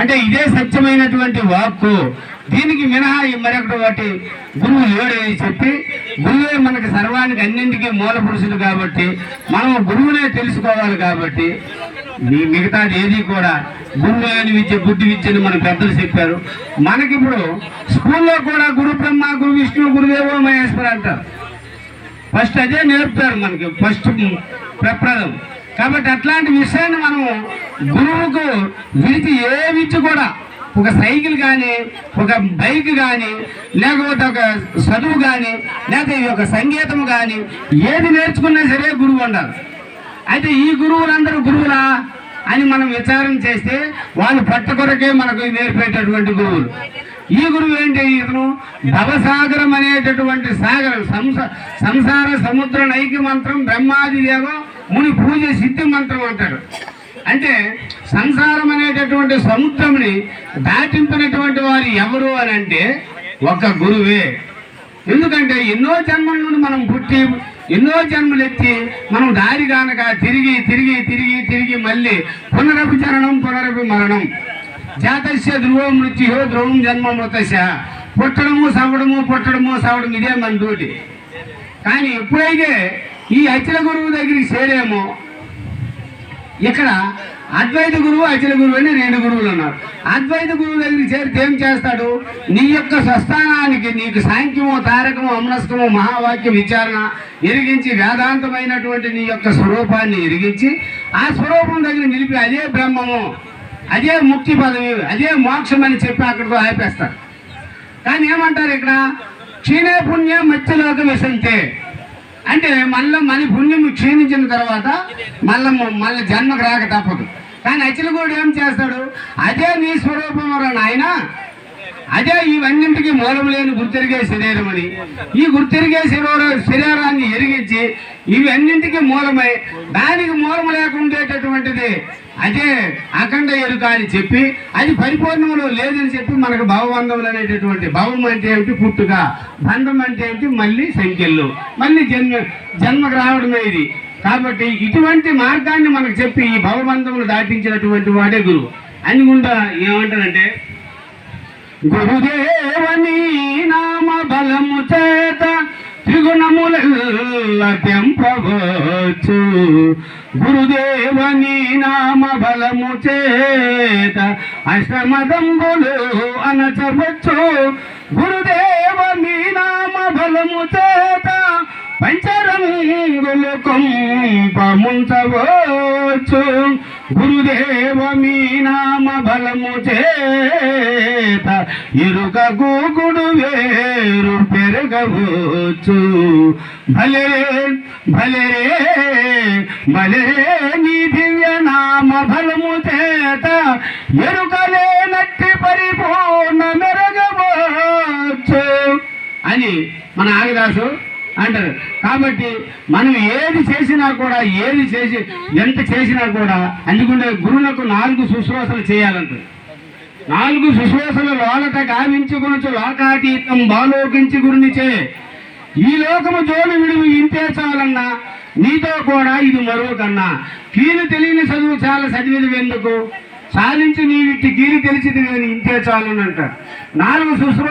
అంటే ఇదే సత్యమైనటువంటి వాక్కు. దీనికి మినహా ఈ మరొకటి ఒకటి గురువు లేడని చెప్పి గురువే మనకి సర్వానికి అన్నింటికీ మూల పురుషుడు కాబట్టి మనం గురువునే తెలుసుకోవాలి కాబట్టి మీ మిగతాది ఏది కూడా గురువు అని విద్య బుద్ధి విద్యని మన పెద్దలు చెప్పారు. మనకిప్పుడు స్కూల్లో కూడా గురు బ్రహ్మ గురు విష్ణు గురుదేవో మహేశ్వర అంటారు. ఫస్ట్ అదే నేర్పుతారు మనకి ఫస్ట్ ప్రప్రదం. కాబట్టి అట్లాంటి విషయాన్ని మనం గురువుకు విడిచి ఏ కూడా? ఒక సైకిల్ కానీ ఒక బైక్ కానీ లేకపోతే ఒక చదువు కానీ లేకపోతే ఈ ఒక సంగీతం కానీ ఏది నేర్చుకున్నా సరే గురువు ఉండాలి. అయితే ఈ గురువులందరూ గురువులా అని మనం విచారం చేస్తే వాళ్ళు పట్టకొరకే మనకు నేర్పేటటువంటి గురువులు. ఈ గురువు ఏంటి ఇతను? భవసాగరం అనేటటువంటి సాగరం సంస సంసార సముద్ర నైకి మంత్రం బ్రహ్మాది దేవ ముని పూజ సిద్ధి మంత్రం అంటాడు. అంటే సంసారం అనేటటువంటి సముద్రంని దాటింపినటువంటి వారు ఎవరు అని అంటే ఒక గురువే. ఎందుకంటే ఎన్నో జన్మల నుండి మనం పుట్టి ఎన్నో జన్మలెత్తి మనం దారి కానక తిరిగి తిరిగి తిరిగి తిరిగి మళ్ళీ పునరపి జననం పునరపి మరణం జాతస్య ధ్రువ మృత్యు ధ్రువం జన్మ మృతశ. పుట్టడము సవడము పుట్టడము సవడం ఇదే మన డ్యూటీ. కానీ ఎప్పుడైతే ఈ అచల గురువు దగ్గరికి చేరేమో ఇక్కడ అద్వైత గురువు అచల గురువు అని రెండు గురువులు ఉన్నారు. అద్వైత గురువు దగ్గర చేరితే ఏం చేస్తాడు? నీ యొక్క స్వస్థానానికి నీకు సాంఖ్యము తారకము అమనస్కము మహావాక్య విచారణ ఎరిగించి వేదాంతమైనటువంటి నీ యొక్క స్వరూపాన్ని ఎరిగించి ఆ స్వరూపం దగ్గర నిలిపి అదే బ్రహ్మము అదే ముక్తి పదవి అదే మోక్షం అని చెప్పి అక్కడితో ఆపేస్తారు. కానీ ఏమంటారు ఇక్కడ? క్షీణే పుణ్యం మత్స్యలోక విసంతే అంటే మళ్ళీ మన పుణ్యం క్షీణించిన తర్వాత మళ్ళీ మళ్ళీ జన్మకు రాక తప్పదు. కానీ అచిలగూడు ఏం చేస్తాడు? అదే నీ స్వరూపం నాయన అదే ఇవన్నింటికి మూలం లేని గుర్తెరిగే శరీరం అని. ఈ గుర్తిరిగే శరీర శరీరాన్ని ఎరిగించి ఇవన్నింటికి మూలమై దానికి మూలం లేకుండేటటువంటిది అదే అఖండ ఎరుక అని చెప్పి అది పరిపూర్ణంలో లేదని చెప్పి మనకు భావబంధములు అనేటటువంటి భవం అంటే ఏమిటి? పుట్టుక. బంధం అంటే ఏమిటి? మళ్ళీ సంఖ్యలు. మళ్ళీ జన్మ జన్మకు రావడమే ఇది. కాబట్టి ఇటువంటి మార్గాన్ని మనకు చెప్పి ఈ భవబంధములు దాటించినటువంటి వాడే గురువు. అని కూడా ఏమంటారంటే గురుదేవని నామ బలము చేత త్రిగుణముల తెంపవచ్చు గురుదేవని నామ బలము చేత అష్టమదంబులు అనచవచ్చు. గురుదేవని నామ బలము చేత పంచరంగులు కొంపముంచవచ్చు గురుదేవ మీ నామ బలము చేత ఇరుక గూగుడు వేరు పెరగవచ్చు. భలే భలే భలే నీ దివ్య నామ బలము చేత ఎరుకలే నట్టి పరిపూర్ణ మెరగవచ్చు. అని మన ఆగదాసు అంటారు. కాబట్టి మనం ఏది చేసినా కూడా ఏది చేసి ఎంత చేసినా కూడా అందుకుంటే గురువులకు నాలుగు శుశ్రూషలు చేయాలంటారు. నాలుగు శుశ్రూషలు లోలట గావించుకొనొచ్చు లోకాతీతం బాలోకించి గురునిచే ఈ లోకము జోలు విడువు ఇంతే చాలన్నా నీతో కూడా ఇది మరువు కన్నా. కీలు తెలియని చదువు చాలా చదివేది ఎందుకు? సాధించి నీ విట్టి కీలు తెలిసింది ఇంతే చాలు అంటారు నాలుగు శుశ్రూష